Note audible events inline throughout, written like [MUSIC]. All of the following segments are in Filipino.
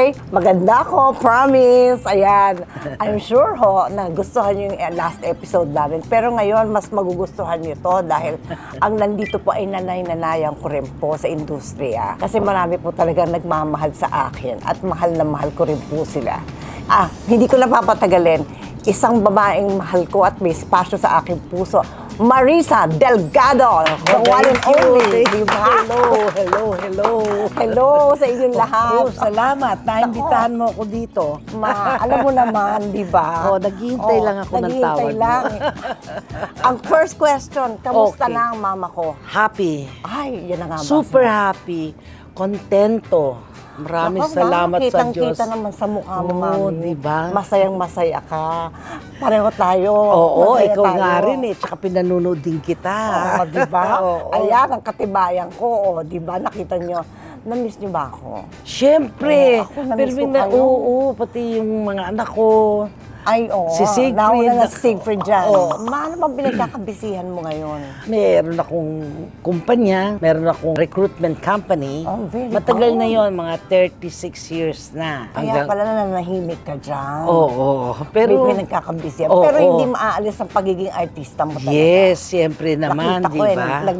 Okay, maganda ako, promise. Ayan. I'm sure ho na gustuhan niyo yung last episode namin. Pero ngayon, mas magugustuhan niyo to dahil ang nandito po ay nanay-nanayan ko rin po sa industriya. Kasi marami po talagang nagmamahal sa akin at mahal na mahal ko rin po sila. Ah, hindi ko na papatagalin. Isang babaeng mahal ko at may spasyo sa aking puso. Marisa Delgado, the one and only, di ba? Hello, hello, hello. Hello sa inyong lahat. Oh, salamat. Naimbitahan mo ako dito. Ma, alam mo naman, di ba? [LAUGHS] Oh, naghihintay lang ako ng tawag lang. [LAUGHS] ang first question, kamusta Okay. na ang mama ko? Happy. Ay, yan na nga ba? Super happy. Kontento. Maraming Nako, salamat ma, sa Diyos. Kitang-kita naman sa mukha mo, Oo, mami. di ba? Masayang masaya ka. Pareho tayo. Oo, Masaya ikaw tayo. nga rin eh. Tsaka pinanonood din kita. Oo, di ba? [LAUGHS] Oo. Ayan, ang katibayan ko. Oh, di ba? Nakita nyo. Na-miss nyo ba ako? Siyempre. Oo, ako, na-miss Pero ko na, kayo. oo, pati yung mga anak ko. Ay, oo. Si Siegfried. Nauna na si Siegfried dyan. Oo. Maano bang pinagkakabisihan mo ngayon? Meron akong kumpanya, meron akong recruitment company. Oh, very Matagal na good. yon mga 36 years na. Kaya pala nananahimik ka dyan. Oo, pero... May pinagkakabisihan. Oo, Pero oo. hindi maaalis ang pagiging artista mo talaga. Yes, siyempre naman, Nakita di ko eh, ba? nag,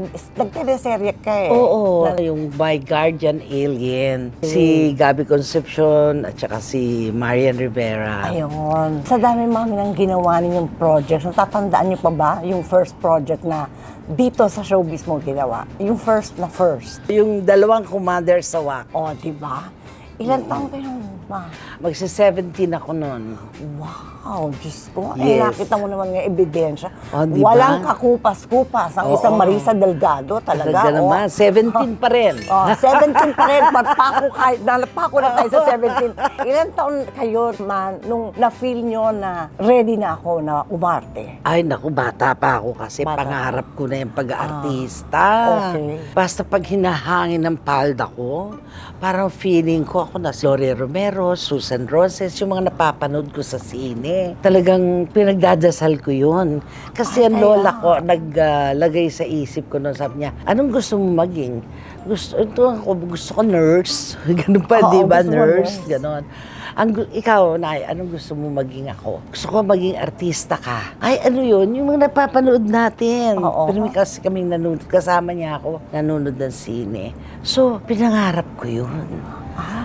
ka eh. Oo, Na- yung My Guardian Alien, si Gabby Concepcion at saka si Marian Rivera. Ayun. Sa dami mami ng ginawa ninyong projects, natatandaan niyo pa ba yung first project na dito sa showbiz mo ginawa? Yung first na first. Yung dalawang commander sa WAC. O, di ba? Ilan taong kayo, ma? Magsi-17 ako noon. Wow, Diyos ko. Eh, Yes. nakita mo naman nga ebidensya. Oh, di ba? Walang kakupas-kupas. Ang Oo. isang Marisa Delgado talaga. Talaga oh. naman, 17 pa rin. [LAUGHS] Oh, 17 pa rin. Pagpako kayo, nalapako na tayo sa 17. [LAUGHS] Ilan taon kayo, man, nung na-feel nyo na ready na ako na umarte? Ay, naku, bata pa ako kasi Bata pangarap ko na yung pag-artista. okay. Basta pag hinahangin ng palda ko, parang feeling ko ako na si Gloria Romero, Susan Roses, yung mga napapanood ko sa sine. Talagang pinagdadasal ko yun. Kasi Ay, ang lola ko, naglagay sa isip ko noon, sabi niya, anong gusto mo maging? Gusto, ito ako, gusto ko nurse. [LAUGHS] Ganun pa, Oo, di ba? Nurse, nurse. ganon. Ang, ikaw, Nay, anong gusto mo maging ako? Gusto ko maging artista ka. Ay, ano yun? Yung mga napapanood natin. Oo. Pero kasi kaming nanonood. Kasama niya ako, nanonood ng sine. So, pinangarap ko yun.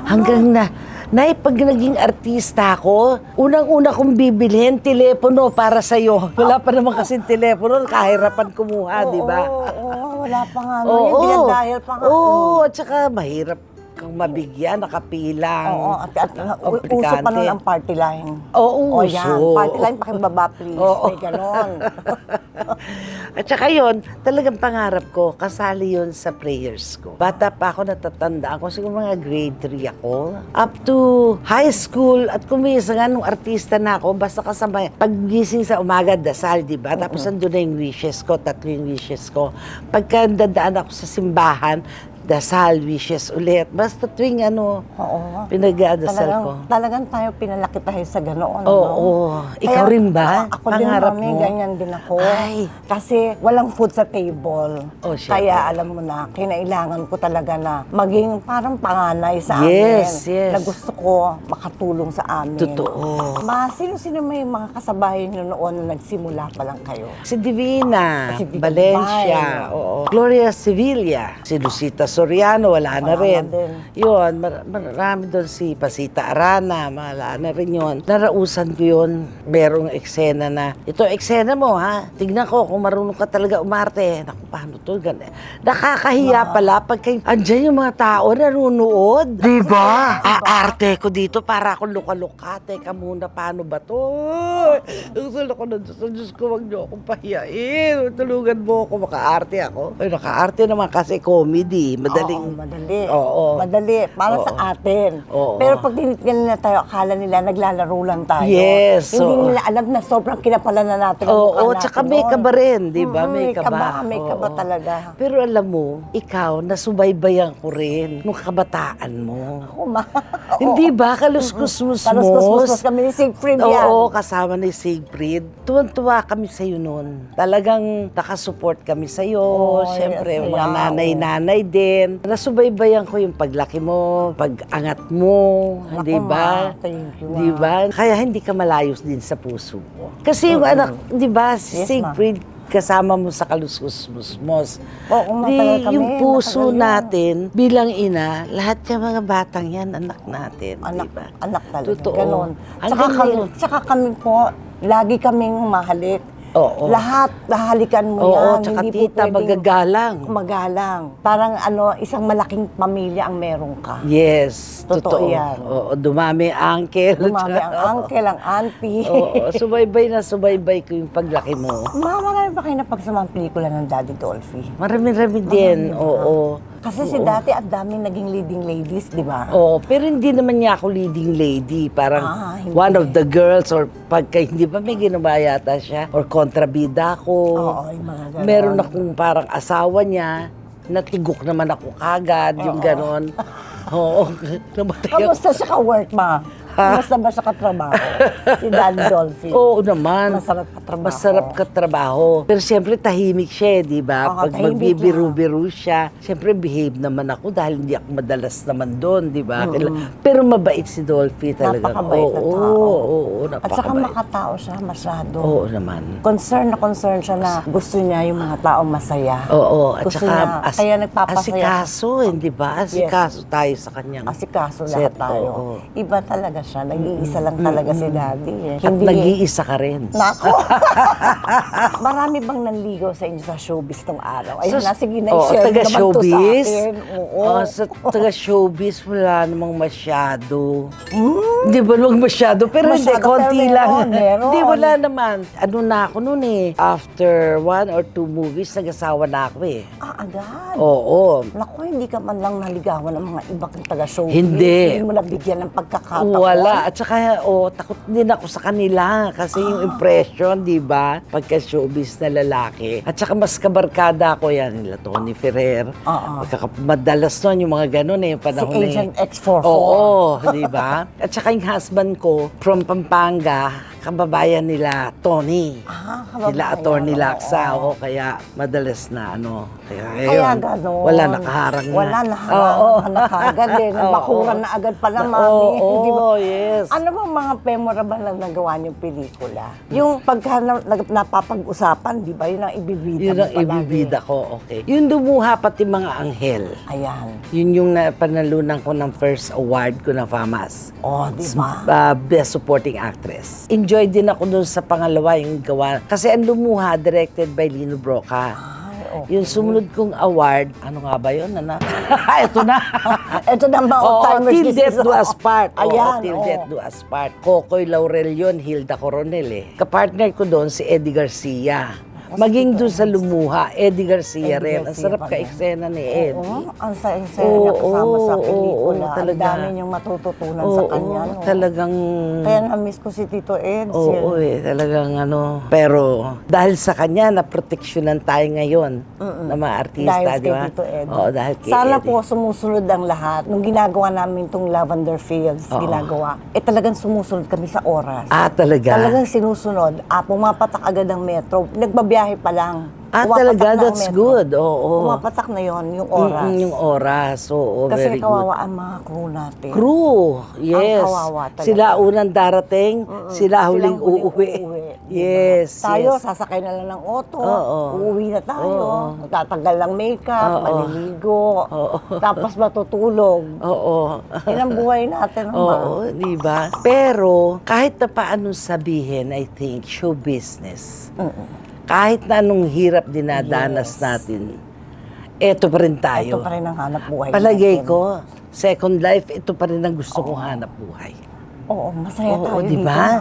Hanggang na, Nay, pag naging artista ako, unang-una kong bibilhin, telepono para sa'yo. Wala pa naman kasing telepono, kahirapan kumuha, di ba? Oo, oo, wala pa nga. ano yun, dinadahil pa nga. Oo, at saka mahirap kang mabigyan, nakapilang. Oo, at, at, u- uso pa nun ang party line. Oo, O yan, uso. party line, pakibaba please. Oo. May ganon. [LAUGHS] At saka yun, talagang pangarap ko, kasali yun sa prayers ko. Bata pa ako, natatandaan ko, siguro mga grade 3 ako. Up to high school, at kumisa nga nung artista na ako, basta kasama, paggising sa umaga, dasal, di ba? Tapos andun na yung wishes ko, tatlo yung wishes ko. Pagka dadaan ako sa simbahan, dasal, wishes ulit. Basta tuwing ano, Oo. pinag-aadasal Talagang, ko. talagang tayo pinalaki tayo sa ganoon. Oo, ano? oo. Ikaw rin ba? Ako din, Pangarap mami, mo? ganyan din ako. Ay. Kasi walang food sa table. Oh, syempre. Kaya alam mo na, kinailangan ko talaga na maging parang panganay sa Yes, amin. yes. Na gusto ko makatulong sa amin. Totoo. Ma, sino-sino may mga kasabayan nyo noon na nagsimula pa lang kayo? Si Divina, Si Divina. Valencia, oo. Gloria Sevilla, si Lucita Soriano, wala na rin. Yun, mar- marami doon si Pasita Arana, wala na rin yun. Narausan ko yun, merong eksena na, ito eksena mo ha, tignan ko kung marunong ka talaga umarte. Naku, paano to? Gan- Nakakahiya pala pag kay, andyan yung mga tao nanonood. Di ba? Aarte ko dito para akong luka-luka. Teka muna, paano ba to? Ang sala ko na Diyos, Diyos ko, wag niyo akong pahiyain. Tulungan mo ako, makaarte ako. Ay, nakaarte naman kasi comedy. Madaling, Oo, madali. Oo. Madali. Para Oo. sa atin. Oo. Pero pag tinitignan nila tayo, akala nila naglalaro lang tayo. Yes, Hindi oo. nila alam na sobrang kinapalan na natin ang Oo, natin tsaka may kaba rin, di ba? May kaba. May kaba talaga. Pero alam mo, ikaw, nasubaybayan ko rin nung kabataan mo. [LAUGHS] Oo, ma. Hindi ba? Kaluskus-musmos. Kaluskus-musmos kami ni Siegfried yan. Oo, kasama ni Siegfried. Tuwan-tuwa kami sa'yo noon. Talagang nakasupport kami sa'yo. Oo, Siyempre, yes, mga yeah, nanay-nanay din. Rin. Nasubaybayan ko yung paglaki mo, pag-angat mo, di ba? Di ba? Kaya hindi ka malayos din sa puso mo. Kasi yung anak, di ba, si Yes. Siegfried, kasama mo sa kaluskus-musmos. Oo, Di, kami, yung puso natin, bilang ina, lahat yung mga batang yan, anak natin. Anak, di ba? anak talaga. Totoo. Ganon. Ang Tsaka kami, tsaka kami po, lagi kaming mahalik. Oo. Lahat, lahalikan mo Oo, yan. tsaka Hindi tita, pwedeng magagalang. Magalang. Parang ano, isang malaking pamilya ang meron ka. Yes, Totoo totoo. yan. Oo, dumami ang uncle. Dumami ang [LAUGHS] uncle, ang auntie. Oo, [LAUGHS] subaybay na subaybay ko yung paglaki mo. Ma, marami pa kayo napagsamang pelikula ng Daddy Dolphy. Marami-rami din, oo. Kasi si dati ang daming naging leading ladies, di ba? Oo, pero hindi naman niya ako leading lady. Parang Ah, hindi. one of the girls or pagka hindi ba may ginawa yata siya or kontrabida ko. Oo, yung mga ganon. Meron akong parang asawa niya, natigok naman ako kagad, yung ganon. [LAUGHS] Oo, [LAUGHS] namatay ako. Kamusta siya ka-work, ma? Kamusta ba siya katrabaho? si Daddy Dolphy. [LAUGHS] Oo naman. Masarap katrabaho. Masarap katrabaho. Pero siyempre tahimik siya, eh, di ba? Oo, Pag tahimik magbibiru-biru siya, siyempre behave naman ako dahil hindi ako madalas naman doon, di ba? Kaila- Pero mabait si Dolphy talaga. Napakabait na oo, tao. Oo, oo, At saka makatao siya masyado. Oo naman. Concern na concern siya na gusto niya yung mga taong masaya. Oo, at Gusto saka niya, kaya nagpapasaya. asikaso, hindi ba? Asikaso tayo sa kanyang Asikaso set. lahat tayo. oo. Iba talaga siya. Nag-iisa lang talaga si Daddy. Eh. At nag-iisa ka rin. Nako! [LAUGHS] Marami bang nanligaw sa inyo sa showbiz tong araw? Ayun Sa- na, sige na, Oo, i-share mo taga naman to sa showbiz. akin. Oo. Oo, sa taga showbiz wala namang masyado. Hindi ba wag masyado? Pero hindi, Hmm? Masyado, konti pero lang. meron, meron. Hindi, wala naman. Ano na ako noon eh. After one or two movies, nag-asawa na ako eh. Ah, agad. Oo. Naku, hindi ka man lang naligawan ng mga ibang taga-showbiz. Hindi. Hindi mo nabigyan ng pagkakataon. Wala. At saka, oh, takot din ako sa kanila. Kasi yung Ah. impression, di ba? Pagka showbiz na lalaki. At saka mas kabarkada ko yan. Nila Tony Ferrer. Oo. Magkaka- Madalas nun yung mga ganun eh. yung Si Panahon eh. Agent X44. Oo, di ba? At saka yung husband ko, from Pampanga, kababayan nila, Tony. Ah, kababayan. Sila attorney Oo, Laksa, oo, kaya madalas na ano. Kaya, Kaya ngayon, gano'n. Wala nakaharang na. Wala nakaharang Oo. ka na kagad eh. [LAUGHS] Nabakuran na agad pala, Na- mami. Oo, [LAUGHS] Di ba? yes. Ano bang mga memorable na nagawa niyong pelikula? Yung pagka na, nag- napapag-usapan, di ba? Yun ang ibibida Yun mo ang palagi. ibibida ko, okay. Yung lumuha pati mga anghel. Ayan. Yun yung napanalunan ko ng first award ko na FAMAS. Oh, di ba? uh, Best Supporting Actress. Enjoy din ako dun sa pangalawa yung gawa. Kasi ang lumuha, directed by Lino Broca. Oh. Yung sumunod kong award, ano nga ba yun, anak? Ito [LAUGHS] na. [LAUGHS] Ito na mga Oo, old-timers. Till this Death Do Us Part. Oo, Ayan, Till oo. Death Do Us Part. Kokoy Laurel yun, Hilda Coronel eh. Kapartner ko doon si Eddie Garcia. Maging doon sa Lumuha, Eddie Garcia Eddie rin. Ang sarap pa ka rin. eksena ni Eddie. Oo, ang saya-saya Oo, niya kasama sa oo, pelikula. oo, talaga. Ang dami niyong matututunan sa Oo, kanya. no? talagang... Kaya na-miss ko si Tito Ed. Oo, eh, talagang ano. Pero dahil sa kanya, naproteksyonan tayo ngayon ng mga artista, Dahil di kay ba? Tito Ed. Oo, dahil kay Sana Eddie. po sumusunod ang lahat. Nung ginagawa namin itong Lavender Fields, Oo. ginagawa, eh talagang sumusunod kami sa oras. Ah, talaga? Talagang sinusunod. Ah, pumapatak agad ang metro. Nagbabiyahe pa lang. Ah, talaga? na ang That's metro. good. Oo. Pumapatak na yon yung oras. Mm-mm, yung oras. Oo, Kasi very good. kawawa ang mga crew natin. Crew, yes. kawawa talaga. Sila unang darating, sila huling Silang uuwi. uuwi, diba? Yes, Tayo, yes. sasakay na lang ng auto, Oo. uuwi na tayo, Oo. tatagal ng makeup, Oo. maliligo, Oo. tapos matutulog. Oo. Yan ang buhay natin, Oo, naman. di ba? Pero, kahit na paano sabihin, I think, show business. Kahit na anong hirap dinadanas Yes. natin, eto pa rin tayo. Ito pa rin ang hanap buhay Palagay natin. ko, second life, ito pa rin ang gusto kong hanap buhay. Oo, masaya Oo, tayo di dito, ba? ha?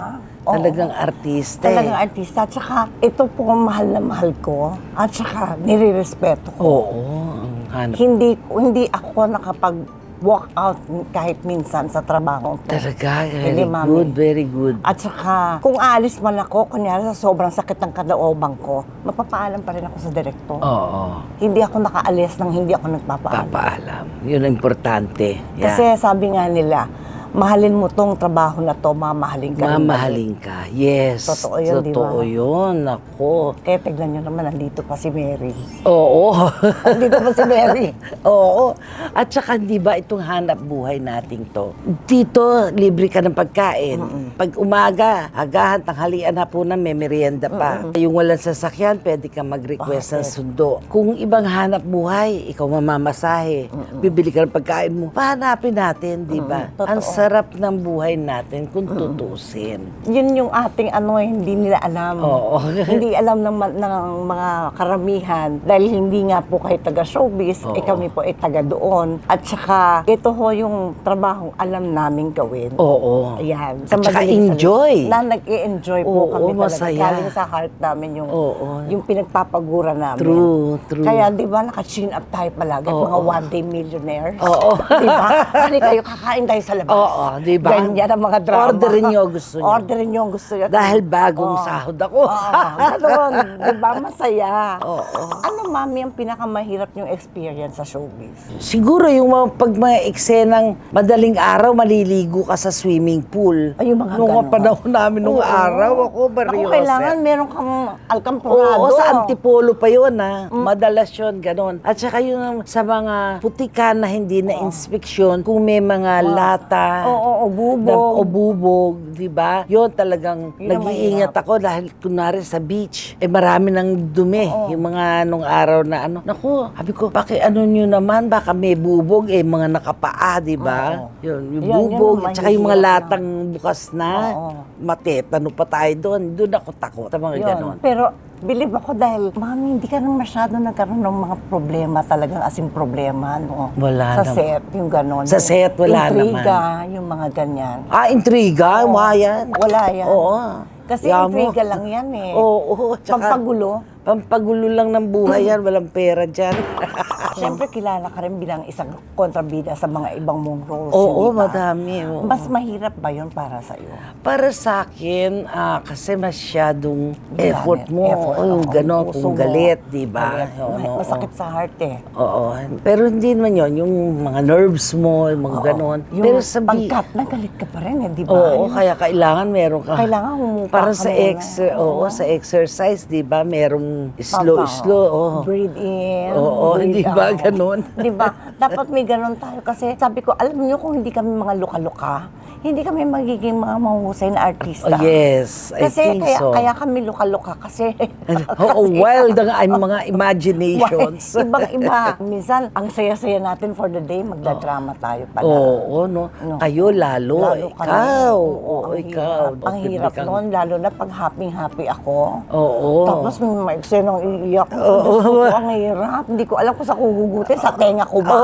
Oo. Talagang artista. eh. Talagang artista. At saka, ito po ang mahal na mahal ko. At saka, nire-respeto ko. Oo, ang hanap. Hindi, hindi ako nakapag walk out kahit minsan sa trabaho ko. Talaga, very Hindi, mami. good, very good. At saka, kung aalis man ako, kunyari sa sobrang sakit ng kalooban ko, mapapaalam pa rin ako sa direktor. Oo, Hindi ako nakaalis nang hindi ako nagpapaalam. papaalam. Yun ang importante. Yeah. Kasi sabi nga nila, mahalin mo tong trabaho na to, mamahalin ka. Mamahalin ka. Yes. Totoo yun, di ba? Totoo yun. Ako. Kaya tignan nyo naman, nandito pa si Mary. Oo. [LAUGHS] Nandito pa si Mary. [LAUGHS] Oo. At saka, di ba, itong hanap buhay nating to. Dito, libre ka ng pagkain. Pag umaga, agahan, tanghalian, hapunan, may merienda pa. Yung walang sasakyan, pwede ka mag-request ng Bakit? sundo. Kung ibang hanap buhay, ikaw mamamasahe, bibili ka ng pagkain mo, pahanapin natin, di ba? Ang sarap ng buhay natin kung tutusin. Yun yung ating ano, hindi nila alam. Oo. [LAUGHS] hindi alam ng, ma- ng mga karamihan dahil hindi nga po kayo taga showbiz, Oo. eh kami po ay taga doon. At saka, ito ho yung trabaho alam namin gawin. Oo. Ayan. At saka madaling enjoy. salita, Na nag-i-enjoy po Oo, kami talaga. masaya. Galing sa heart namin yung, Oo. yung pinagpapagura namin. True, true. Kaya di ba naka-chin up tayo palagi, Oo. mga one-day millionaires. Oo. di ba? Hani kayo, kakain tayo sa labas. [LAUGHS] Oo, di ba? Ganyan ang mga drama. Orderin niyo gusto niyo. Orderin niyo gusto niyo. Dahil bagong Oo. sahod ako. Oo, ganun. Di ba? Masaya. Oo. Ano, mami, ang pinakamahirap yung experience sa showbiz? Siguro yung mga, pag mga eksenang madaling araw, maliligo ka sa swimming pool. Ay, yung mga Nung ganon. panahon namin nung Oo. araw, ako, Ako, kailangan meron kang alkampurado. Oo, sa Antipolo pa yun ha. Madalas yun, ganon. At saka yung sa mga putikan na hindi na inspeksyon, kung may mga lata, Oo, oo, bubog. o bubog, di ba? Yun talagang Yun ang nag-iingat ako dahil kunwari sa beach, eh marami ng dumi. Yung mga nung araw na ano. Naku, sabi ko, baki ano nyo naman, baka may bubog, eh mga nakapaa, di ba? Oo. Yun, yung Yan, yun bubog, ang at saka yung mga latang bukas na, Oo. matetano pa tayo doon. Doon ako takot sa mga Yun. ganon. Pero, believe ako dahil, mami, hindi ka nang masyado nagkaroon ng mga problema talagang asing problema, no? Wala Sa naman. set, yung ganon. Sa set, wala intriga, yung mga ganyan. Ah, intriga? Wala yan. Wala yan. Oo. Kasi Yamo. intriga lang yan eh. Oo, oo. Tsaka, Pampagulo. Pampagulo lang ng buhay yan. Walang pera dyan. [LAUGHS] Siyempre, kilala ka rin bilang isang kontrabida sa mga ibang mong roles. Oo, hindi ba? madami. oo. Mas mahirap ba yun para sa iyo? Para sa akin, ah, kasi masyadong effort mo. Effort, Oo, oo, ganon, puso kung mo. galit, di ba? Galit. Oo, oo. Masakit sa heart eh. Oo. Pero hindi naman yun. Yung mga nerves mo, yung mga ganon. Yung Pero sabi, pagkat na galit ka pa rin eh, di ba? Oo, Yung- kaya kailangan meron ka. Kailangan humupa Para ka sa muna. ex, oo, sa exercise, 'di ba? Merong slow Papa, slow, oo. Breathe in. Oo, breathe di ba? out. Ganon. [LAUGHS] di ba? Dapat may ganon tayo kasi sabi ko, alam niyo kung hindi kami mga luka-luka, hindi kami magiging mga mahusay na artista. Oh, yes, I Kasi think kaya, so. kaya kami luka-luka kasi [LAUGHS] Oo, wild ang [LAUGHS] ang mga imaginations. Ibang-iba. Minsan, ang saya-saya natin for the day, magdadrama tayo pala. Oo, no. No. Kayo lalo, Lalo kami. ikaw. Oo, Oo, ang ikaw. Hirap. Ang hirap noon, lalo na pag happy-happy ako. Oo. Tapos may mga eksenang iiyak. Oo. Ko, ang hirap. Hindi ko alam kung sa kugugutin, sa tenga ko ba?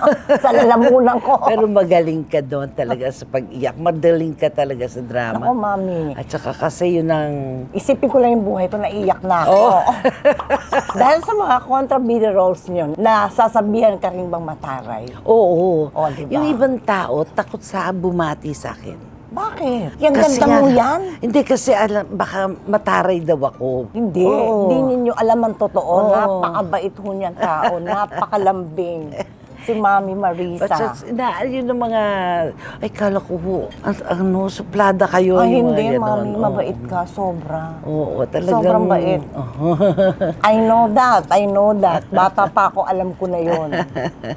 [LAUGHS] sa lalamunan ko. Pero magaling ka doon talaga sa pag-iyak. Magaling ka talaga sa Ako, drama. mami. At saka kasi yun ang... Isipin ko lang yung buhay ko, naiyak na ako. Oo. [LAUGHS] Dahil sa mga kontrabida roles niyo, nasasabihan ka rin bang mataray? Oo. Oo, di ba? Yung ibang tao, takot sa bumati sa akin. Bakit? Yung Kasi ganda mo yan? Hindi kasi alam, baka mataray daw ako. Hindi. Oo. Hindi ninyo alam ang totoo. Oo. Napakabait ho niyang tao. [LAUGHS] Napakalambing. Si Mami Marisa. But just, na, yun ang mga, ay kala ko ho, an- ano, suplada kayo. Ay, yung mga hindi, ganon. Mami. Oo. Mabait ka. Sobra. Oo, talagang... Sobrang bait. [LAUGHS] Oo. I know that. I know that. Bata pa ako, alam ko na yon.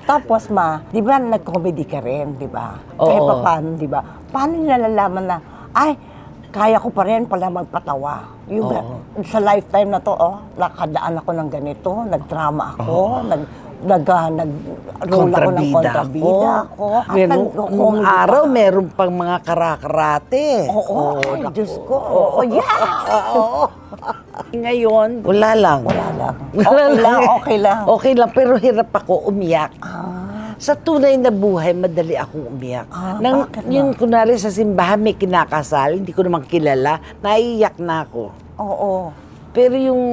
Tapos, ma, di ba nag-comedy ka rin, di ba? Kahit Oo. pa paano, di ba? Paano nalalaman na, ay, kaya ko pa rin pala magpatawa. Yung, Oo. Sa lifetime na to, oh, nakadaan ako ng ganito, nagdrama ako, nag, nag, ah, nag, roll ako ng kontrabida ako. At Meron, nung pa araw, ako. meron pang mga karakarate. Oo, ay, naku. Diyos ko. Oo, yeah! Oo. Ngayon, wala lang. Wala lang. [LAUGHS] Okay lang, okay lang. Okay lang, pero hirap ako umiyak. Ah, Sa tunay na buhay, madali akong umiyak. Ah, Nang, yun, kunwari sa simbahan may kinakasal, hindi ko naman kilala, naiiyak na ako. oo. Pero yung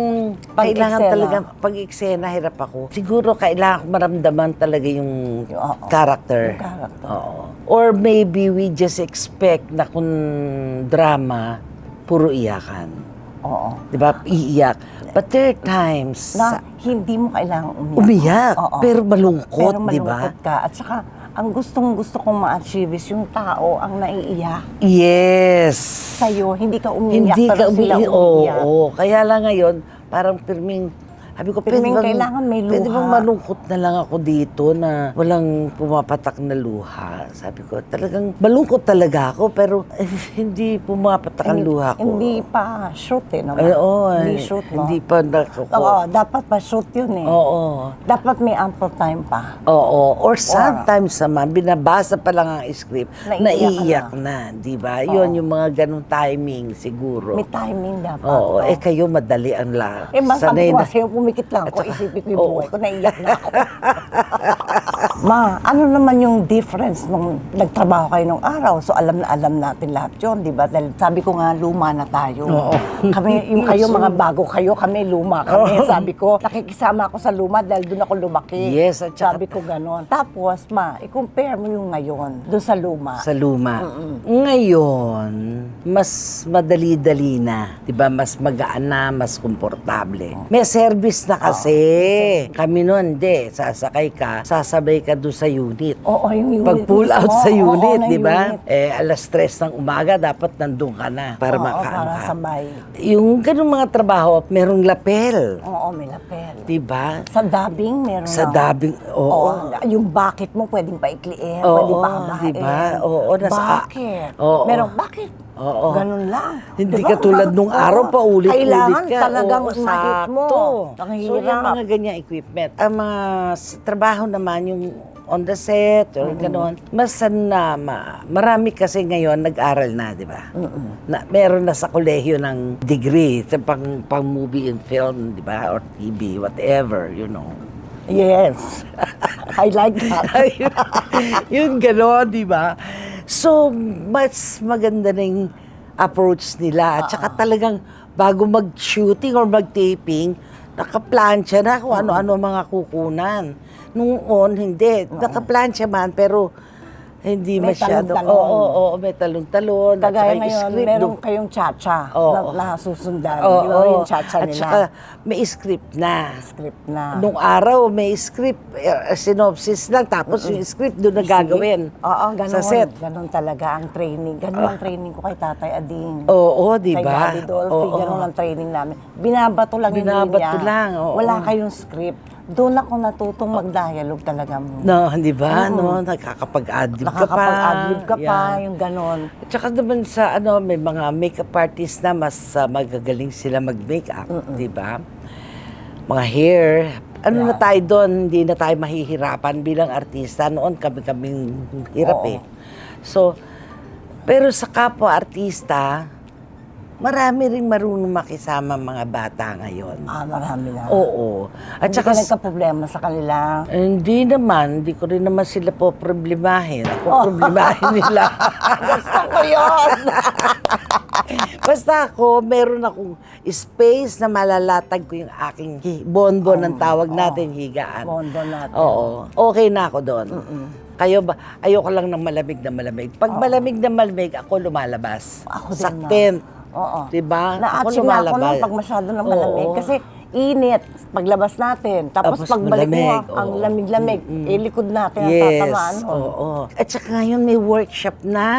kailangan talaga, pag eksena, hirap ako. Siguro kailangan ko maramdaman talaga yung oo. character. Yung character. Oo. Or maybe we just expect na kung drama, puro iyakan. Oo. Di ba? Iiyak. But there are times Na hindi mo kailangang umiyak. umiyak, Oo. pero malungkot, Pero di ba? malungkot ka. At saka, ang gustong gusto kong ma-achieve is yung tao ang naiiyak Yes. sa'yo. Hindi ka umiiyak, Hindi pero ka sila umi- Oo, umiiyak. oo. Kaya lang ngayon, parang pirming, sabi ko, pwede bang, kailangan may Pwede luha." bang malungkot na lang ako dito na walang pumapatak na luha? Sabi ko, talagang malungkot talaga ako, pero [LAUGHS] hindi pumapatak ang luha ko. Hindi pa shoot eh, no? Ay, oo, Hindi eh, shoot, no? Hindi pa nakuko. Oo, dapat pa shoot yun eh. Oo. Dapat may ample time pa. Oo. Or sometimes naman, binabasa pa lang ang script, Naiiyak naiiyak ka na. Di ba? Yun yung mga ganong timing siguro. May timing dapat. Oo. Eh kayo, madali ang la. Eh, mas Sanay ko na- kasi, pumikit lang ako, isipin ko yung Oo. buhay ko, naiyak na ako. [LAUGHS] Ma, ano naman yung difference nung nagtrabaho kayo nung araw? So, alam na alam natin lahat yun, di ba? Dahil sabi ko nga, luma na tayo. Oo. Kami, [LAUGHS] yung kayo, mga bago kayo, kami luma kami. Sabi ko, nakikisama ako sa luma dahil doon ako lumaki. Yes, at saka- Sabi ko ganon. Tapos, ma, i-compare mo yung ngayon, doon sa luma. Sa luma. Ngayon, mas madali-dali na. 'Di ba Mas magaan na, mas komportable. May service na kasi. Kami noon, di. Sasakay ka, sasabay ka doon sa unit. Oo, yung unit Pag pull out mismo. sa unit, na di ba? Eh, alas 3 ng umaga, dapat nandun ka na para Oo, makaangkat. para sabay. Yung ganung mga trabaho, merong lapel. Oo, may lapel. Di ba? Sa dubbing, meron Sa na. dubbing, oo. yung bakit mo pwedeng paikliin, Oo, pwede pa kabahin. di ba? Oo, nasa- Bakit? Oo. Meron, bakit? Oo. Ganun lang. Hindi Di ba? katulad nung araw pa ulit-ulit Kailangan ka. talagang Oo, mahit mo. sakto. Ang So, yung hirap. mga ganyang equipment. Ang mga s- trabaho naman, yung on the set or gano'n, mas ano na, ma- marami kasi ngayon nag-aral na, di ba? Na, meron na sa kolehiyo ng degree sa pang, pang movie and film, di ba? Or TV, whatever, you know. Yes. [LAUGHS] I like that. Yun gano'n, di ba? So, mas maganda na yung approach nila. At saka talagang bago mag-shooting or mag-taping, nakaplansya na kung ano-ano mga kukunan. Nung on, hindi. Nakaplansya man, pero hindi May masyado. Oo, oo, oo, may talon-talon. Kagaya yung ngayon, script, meron no? kayong cha-cha Oo. na, na susundan. Oo, Di ba oo. yung cha-cha At nila? saka may script na. script na. Nung araw, may script, eh, synopsis lang, tapos yung script doon na gagawin. Oo, ganun. Sa set. Ganun talaga ang training. Ganun ang training ko kay Tatay Ading. Oo, di Kay ba? Daddy Dolphy, Oo. ganun ang training namin. Binabato lang yung Binabato linya. lang, oo. Wala kayong script. Doon ako natutong mag-dialogue talaga mo. No, di ba? No, nakakapag-adlib ka pa. Nakakapag-adlib ka pa, Yan. yung ganon. At saka naman sa ano, may mga makeup artist na mas ah, magagaling sila mag-makeup, di ba? Mga hair. Ano na tayo doon, hindi na tayo mahihirapan bilang artista. Noon kami-kaming hirap Oo. eh. So, pero sa kapwa artista, marami rin marunong makisama mga bata ngayon. Ah, marami na. Oo. At Hindi saka ka nagka-problema sa kanila. Hindi naman, hindi ko rin naman sila po problemahin. Ako Oh. problemahin nila. [LAUGHS] Gusto ko yun! [LAUGHS] Basta ako, meron akong space na malalatag ko yung aking bonbon ng tawag natin, higaan. Mondo natin. Oo. Okay na ako doon. Kayo ba? Ayoko lang ng malamig na malamig. Pag malamig na malamig, ako lumalabas. Ako din, Sa no? tent. Oo. Diba? Na-achieve na ako nun pag masyado ng malamig. Oo. Kasi init, paglabas natin. Tapos, Tapos pagbalik mo, malamig, ang oo. lamig-lamig. Eh, likod natin ang Yes. tatamaan. nun. Oo. At saka ngayon may workshop na.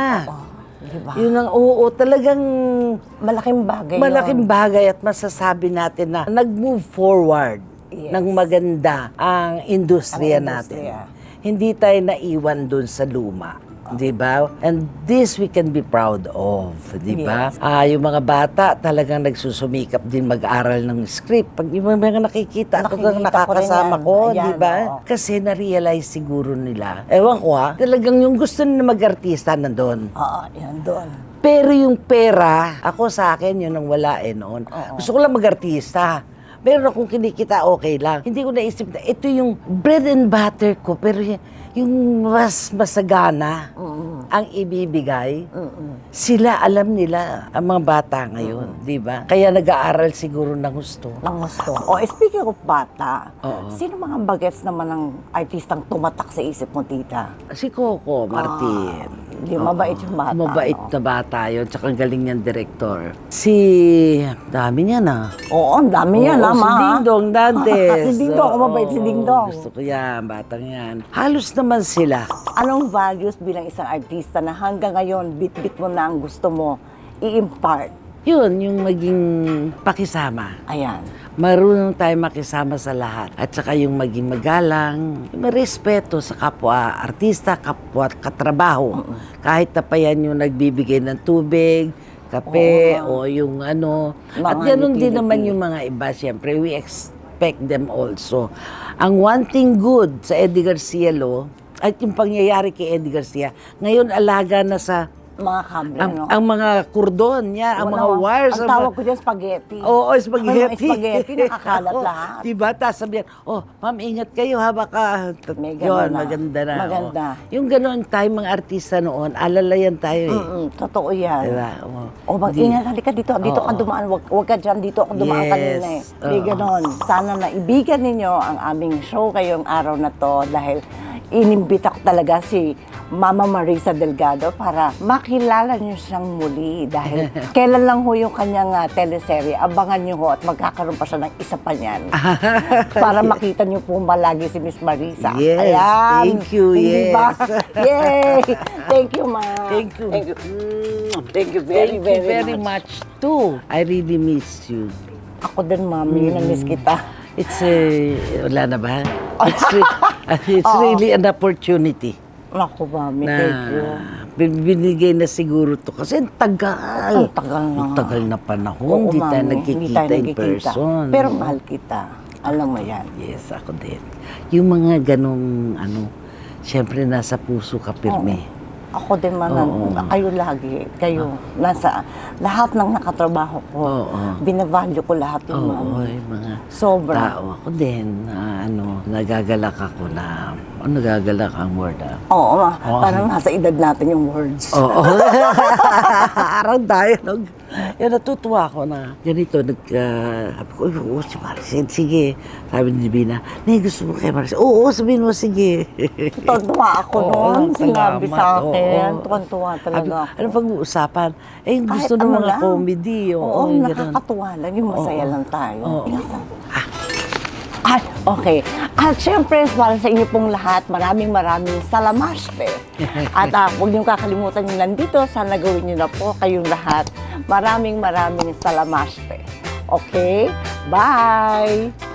Diba? Yun ang oo, talagang Malaking bagay malaking yun. bagay at masasabi natin na nag-move forward Yes. ng maganda ang industriya Ang natin. Hindi tayo naiwan dun sa luma. Di ba? And this we can be proud of. Di ba? Yes. Ah, yung mga bata talagang nagsusumikap din mag-aral ng script. Pag yung mga nakikita ako Nakikita kang ko rin nakakasama ko, Ayan, di ba? oo. Kasi na-realize siguro nila. Ewan ko ha, talagang yung gusto nila mag-artista nandun. Oo, yan doon. Pero yung pera, ako sa akin, yun ang wala eh noon. Gusto ko lang mag-artista. Meron akong kinikita, okay lang. Hindi ko naisip na ito yung bread and butter ko, pero yung mas masagana ang ibibigay. Sila, alam nila, ang mga bata ngayon, di ba? Kaya nag-aaral siguro ng gusto. Ang gusto. O, eh, speaking of bata, Oo. sino mga bagets naman ng artistang tumatak sa isip mo, tita? Si Coco Martin. Hindi, mabait yung bata. Mabait no? na bata yun, tsaka ang galing niyang director. Si, dami niya na. Oo, ang dami yan, Oo, ama. [LAUGHS] Si Dingdong Dantes. Si Dingdong, Oo, mabait si Dingdong. Gusto ko yan, batang yan. Halos naman sila. Anong values bilang isang artista na hanggang ngayon, bit-bit mo na ang gusto mo i-impart? Yun, yung maging pakisama. Ayan. Marunong tayo makisama sa lahat. At saka yung maging magalang, yung respeto sa kapwa artista, kapwa katrabaho. Kahit na pa yan yung nagbibigay ng tubig, kape, o yung ano. Mga At ganun din naman yung mga iba. Siyempre, we expect them also. Ang one thing good sa Eddie Garcia Law, at yung pangyayari kay Eddie Garcia, ngayon alaga na sa Mga kable, ang, no? ang mga kurdon niya, ang mga Wala, wires. Ang tawag mga- ko dyan, spaghetti. Oo, spaghetti. Ang spaghetti, nakakalat [LAUGHS] Oo, lahat. Diba? Tapos sabihan, oh, ma'am, ingat kayo ha, baka... May ganun Yun, na. maganda na. Maganda. oo. Yung gano'n tayo, mga artista noon, alalayan tayo eh. Mm-mm, totoo yan. Diba? Oo. O mag-ingat, halika dito. Dito ka Oo. dumaan. Wag, wag ka dyan. Dito ako dumaan Yes. kanina eh. May Oo. ganon. Sana naibigan ninyo ang aming show kayong araw na to dahil inimbita ko talaga si Mama Marisa Delgado para makilala niyo siyang muli dahil [LAUGHS] kailan lang ho yung kanyang ah, teleserye. Abangan niyo ho at magkakaroon pa siya ng isa pa niyan. [LAUGHS] para makita niyo po malagi si Miss Marisa. Yes, Ayan. thank you, yes. [LAUGHS] Yay! Thank you, Ma. Thank you. Thank you. Thank you very, Thank you very, very much. much too. I really miss you. Ako din, mami. Na-miss kita. It's a... Wala na ba? It's, re- [LAUGHS] it's really an opportunity. Ako, mami. na Thank you. bin- binigay na siguro to kasi ang tagal. Ang tagal na. Ang tagal na panahon, Oo, hindi tayo mami. nagkikita in person. Pero mahal kita. Alam mo yan. Yes, ako din. Yung mga ganong, ano, syempre nasa puso ka pirme. Ako din man, Oo. kayo lagi, kayo, nasa, lahat ng nakatrabaho ko, Oo. binavalue ko lahat yung Oo, mami. yung mga Sobra. tao. Ako din, na, ano, nagagalak ako na, ano nagagalak ang word ah. Oo. Oo. parang nasa edad natin yung words. Oo. [LAUGHS] Parang tayo. Nag, yan, natutuwa ako na ganito. Nag, uh, sabi ko, "Uy, oo, si Maricel, sige. Sabi ni Divina, Nay, gusto mo kay Maricel? Oo, sabihin mo, sige. Tuwan-tuwa ako [LAUGHS] Oo, noon. Sinabi sa akin. Oo. Tuwan-tuwa talaga ako. ano pag-uusapan? Eh, gusto Kahit ng ano mga lang. comedy. Oo, Oo, ganun. nakakatuwa lang. Yung masaya Oo. lang tayo. Oo. Tingnan ko. Ay, okay. At syempre, para sa inyo pong lahat, maraming maraming salamaste. [LAUGHS] At uh, huwag niyong kakalimutan yung nandito. Sana gawin niyo na po kayong lahat. Maraming maraming salamaste. Okay? Bye!